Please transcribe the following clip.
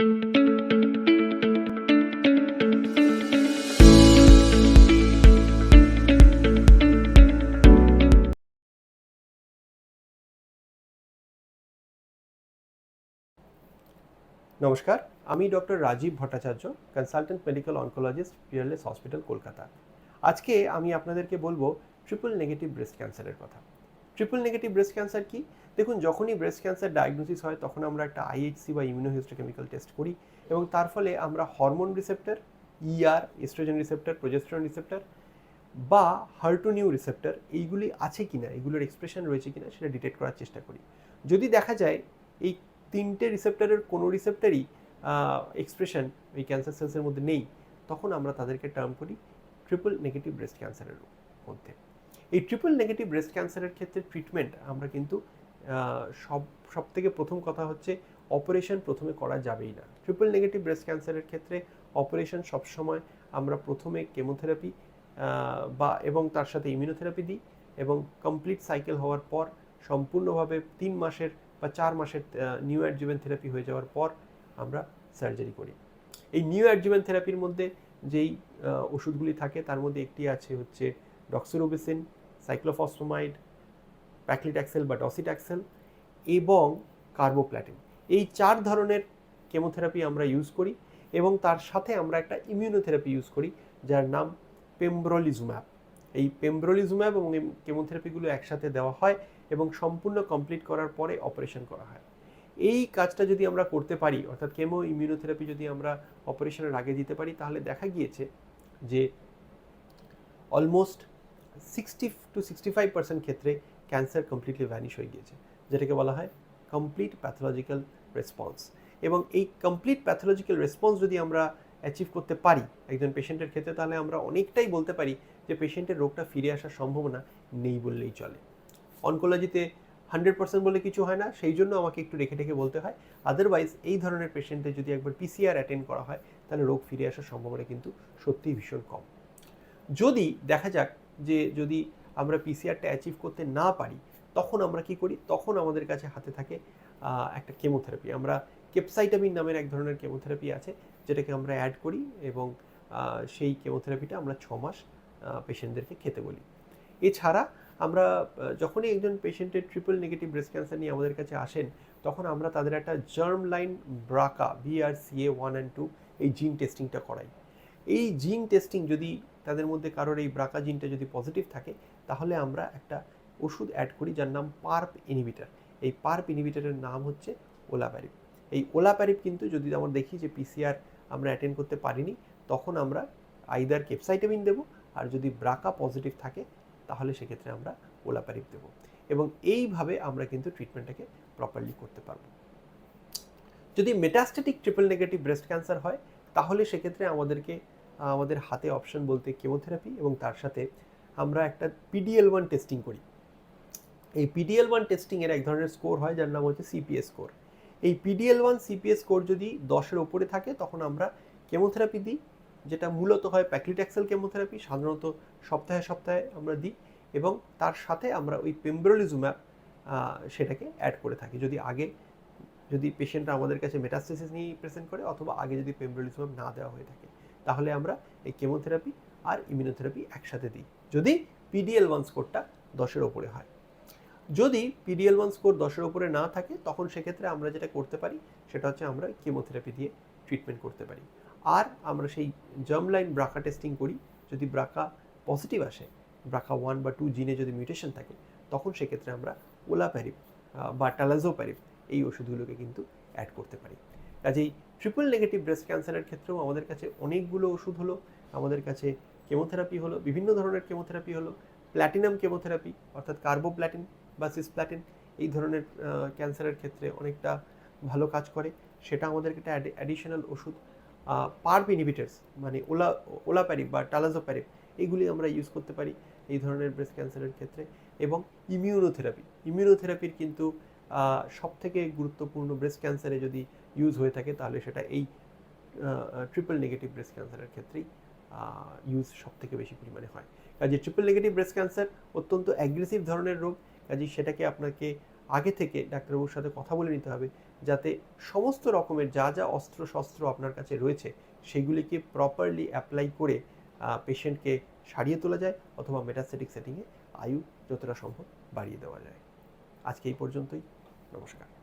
নমস্কার, আমি doctor Rajib Bhattacharya consultant medical oncologist Peerless hospital Kolkata. আজকে আমি আপনাদেরকে বলব ট্রিপল নেগেটিভ ব্রেস্ট ক্যান্সারের কথা। ট্রিপল নেগেটিভ ব্রেস্ট ক্যান্সার কি? দেখুন, যখনই ব্রেস্ট ক্যান্সার ডায়াগনোসিস হয়, তখন আমরা একটা আইএইচসি বা ইমিউনোহিস্টোকেমিক্যাল টেস্ট করি এবং তার ফলে আমরা hormone receptor ER oestrogen receptor progesterone receptor বা হার্টোনিউ রিসেপ্টার এইগুলি আছে কিনা, এগুলোর এক্সপ্রেশন রয়েছে কিনা সেটা ডিটেক্ট করার চেষ্টা করি। যদি দেখা যায়, এই তিনটে রিসেপ্টারের কোনো রিসেপ্টারই এক্সপ্রেশন এই ক্যান্সার সেলসের মধ্যে নেই, তখন আমরা তাদেরকে টার্ম করি ট্রিপল নেগেটিভ ব্রেস্ট ক্যান্সারের মধ্যে। এই ট্রিপল নেগেটিভ ব্রেস্ট ক্যান্সারের ক্ষেত্রে ট্রিটমেন্ট আমরা কিন্তু সব সব থেকে প্রথম কথা হচ্ছে অপারেশন প্রথমে করা যাবেই না। ট্রিপল নেগেটিভ ব্রেস্ট ক্যান্সারের ক্ষেত্রে অপারেশন সবসময় আমরা প্রথমে কেমোথেরাপি বা এবং তার সাথে ইমিউনোথেরাপি দিই এবং কমপ্লিট সাইকেল হওয়ার পর সম্পূর্ণভাবে তিন মাসের বা চার মাসের নিউ অ্যাডজুভেন থেরাপি হয়ে যাওয়ার পর আমরা সার্জারি করি। এই নিউ অ্যাডজুভেন থেরাপির মধ্যে যেই ওষুধগুলি থাকে তার মধ্যে একটি আছে হচ্ছে ডক্সিরোবিসিন সাইক্লোফসফোমাইড প্যাকলিট্যাক্সেল বা ডসিট্যাক্সেল এবং কার্বোপ্ল্যাটিন এই চার ধরনের কেমোথেরাপি আমরা ইউজ করি এবং তার সাথে আমরা একটা ইমিউনোথেরাপি ইউজ করি, যার নাম পেমব্রলিজুম্যাব এই পেমব্রলিজুম্যাব এবং কেমোথেরাপিগুলো একসাথে দেওয়া হয় এবং সম্পূর্ণ কমপ্লিট করার পরে অপারেশন করা হয়। এই কাজটা যদি আমরা করতে পারি, অর্থাৎ কেমো ইমিউনোথেরাপি যদি আমরা অপারেশনের আগে দিতে পারি, তাহলে দেখা গিয়েছে যে almost sixty two sixty five percent ক্ষেত্রে ক্যান্সার কমপ্লিটলি ভ্যানিশ হয়ে গিয়েছে, যেটাকে বলা হয় কমপ্লিট প্যাথোলজিক্যাল রেসপন্স এবং এই কমপ্লিট প্যাথোলজিক্যাল রেসপন্স যদি আমরা অ্যাচিভ করতে পারি একজন পেশেন্টের ক্ষেত্রে, তাহলে আমরা অনেকটাই বলতে পারি যে পেশেন্টের রোগটা ফিরে আসার সম্ভাবনা নেই বললেই চলে। অনকোলজিতে হান্ড্রেড পার্সেন্ট বলে কিছু হয় না, সেই জন্য আমাকে একটু রেখে রেখে বলতে হয় আদারওয়াইজ এই ধরনের পেশেন্টের যদি একবার পিসিআর অ্যাটেন্ড করা হয়, তাহলে রোগ ফিরে আসার সম্ভাবনা কিন্তু সত্যিই ভীষণ কম। যদি দেখা যাক যে যদি আমরা পিসিআরটা অ্যাচিভ করতে না পারি, তখন আমরা কি করি? তখন আমাদের কাছে হাতে থাকে একটা কেমোথেরাপি আমরা কেপসাইটামিন নামের এক ধরনের কেমোথেরাপি আছে, যেটাকে আমরা অ্যাড করি এবং সেই কেমোথেরাপিটা আমরা ছ মাস পেশেন্টদেরকে খেতে বলি। এছাড়া আমরা যখনই একজন পেশেন্টের ট্রিপল নেগেটিভ ব্রেস্ট ক্যান্সার নিয়ে আমাদের কাছে আসেন, তখন আমরা তাদের একটা germ line BRCA BRCA one and two এই জিন টেস্টিংটা করাই। এই জিন টেস্টিং যদি তাদের মধ্যে কারোর এই ব্রাকা জিনটা যদি পজিটিভ থাকে, তাহলে আমরা একটা ওষুধ অ্যাড করি যার নাম পার্প ইনহিবিটার এই পার্প ইনহিবিটারের নাম হচ্ছে ওলাপ্যারিপ এই ওলাপ্যারিপ কিন্তু যদি আমরা দেখি যে পিসিআর আমরা অ্যাটেন্ড করতে পারিনি, তখন আমরা আইদার কেপসাইটামিন দেবো আর যদি ব্রাকা পজিটিভ থাকে, তাহলে সেক্ষেত্রে আমরা ওলাপ্যারিপ দেবো। এবং এইভাবে আমরা কিন্তু ট্রিটমেন্টটাকে প্রপারলি করতে পারব। যদি metastatic triple negative breast cancer হয়, তাহলে সেক্ষেত্রে আমাদেরকে আমাদের হাতে অপশন বলতে কেমোথেরাপি এবং তার সাথে আমরা একটা পিডিএল ওয়ান টেস্টিং করি। এই পিডিএল ওয়ান টেস্টিংয়ের এক ধরনের স্কোর হয়, যার নাম হচ্ছে সিপিএস স্কোর এই পিডিএল ওয়ান সিপিএস স্কোর যদি দশের ওপরে থাকে, তখন আমরা কেমোথেরাপি দিই, যেটা মূলত হয় প্যাক্লিট্যাক্সেল কেমোথেরাপি সাধারণত সপ্তাহে সপ্তাহে আমরা দিই এবং তার সাথে আমরা ওই পেমব্রোলিজুম্যাব সেটাকে অ্যাড করে থাকি। যদি আগে যদি পেশেন্টরা আমাদের কাছে মেটাস্টেসিস নিয়ে প্রেজেন্ট করে, অথবা আগে যদি পেমব্রোলিজুম্যাব না দেওয়া হয়ে থাকে। তাহলে আমরা এই কেমোথেরাপি আর ইমিউনোথেরাপি একসাথে দিই। যদি পিডিএল ওয়ান স্কোরটা দশের ওপরে হয়। যদি পিডিএল ওয়ান স্কোর দশের ওপরে না থাকে, তখন সেক্ষেত্রে আমরা যেটা করতে পারি, সেটা হচ্ছে আমরা কেমোথেরাপি দিয়ে ট্রিটমেন্ট করতে পারি। আর আমরা সেই জার্ম লাইন ব্রাকা টেস্টিং করি, যদি ব্রাকা পজিটিভ আসে ব্রাকা ওয়ান বা টু জিনে যদি মিউটেশন থাকে, তখন সেক্ষেত্রে আমরা ওলা ওলাপ্যারিপ বা টালাজো টালাজোপ্যারিপ এই ওষুধগুলোকে কিন্তু অ্যাড করতে পারি। কাজেই ট্রিপল নেগেটিভ ব্রেস্ট ক্যান্সারের ক্ষেত্রেও আমাদের কাছে অনেকগুলো ওষুধ হলো, আমাদের কাছে কেমোথেরাপি হলো, বিভিন্ন ধরনের কেমোথেরাপি হলো প্ল্যাটিনাম কেমোথেরাপি অর্থাৎ কার্বোপ্ল্যাটিন বা সিসপ্ল্যাটিন এই ধরনের ক্যান্সারের ক্ষেত্রে অনেকটা ভালো কাজ করে। সেটা আমাদেরকে একটা অ্যাডিশনাল ওষুধ পার্প ইনহিবিটার্স মানে ওলা ওলাপ্যারিপ বা টালাজোপ্যারিপ এইগুলি আমরা ইউজ করতে পারি এই ধরনের ব্রেস্ট ক্যান্সারের ক্ষেত্রে। এবং ইমিউনোথেরাপি ইমিউনোথেরাপির কিন্তু সব থেকে গুরুত্বপূর্ণ ব্রেস্ট ক্যান্সারে যদি ইউজ হয়ে থাকে, তাহলে সেটা এই ট্রিপল নেগেটিভ ব্রেস্ট ক্যান্সারের ক্ষেত্রেই ইউজ সব থেকে বেশি পরিমাণে হয়। কাজে ট্রিপল নেগেটিভ ব্রেস্ট ক্যান্সার অত্যন্ত অ্যাগ্রেসিভ ধরনের রোগ, কাজে সেটাকে আপনাকে আগে থেকে ডাক্তারবাবুর সাথে কথা বলে নিতে হবে, যাতে সমস্ত রকমের যা যা অস্ত্র শস্ত্র আপনার কাছে রয়েছে, সেগুলিকে প্রপারলি অ্যাপ্লাই করে পেশেন্টকে সারিয়ে তোলা যায়, অথবা মেটাসেটিক সেটিংয়ে আয়ু যতটা সম্ভব বাড়িয়ে দেওয়া যায়। আজকে এই পর্যন্তই। নমস্কার।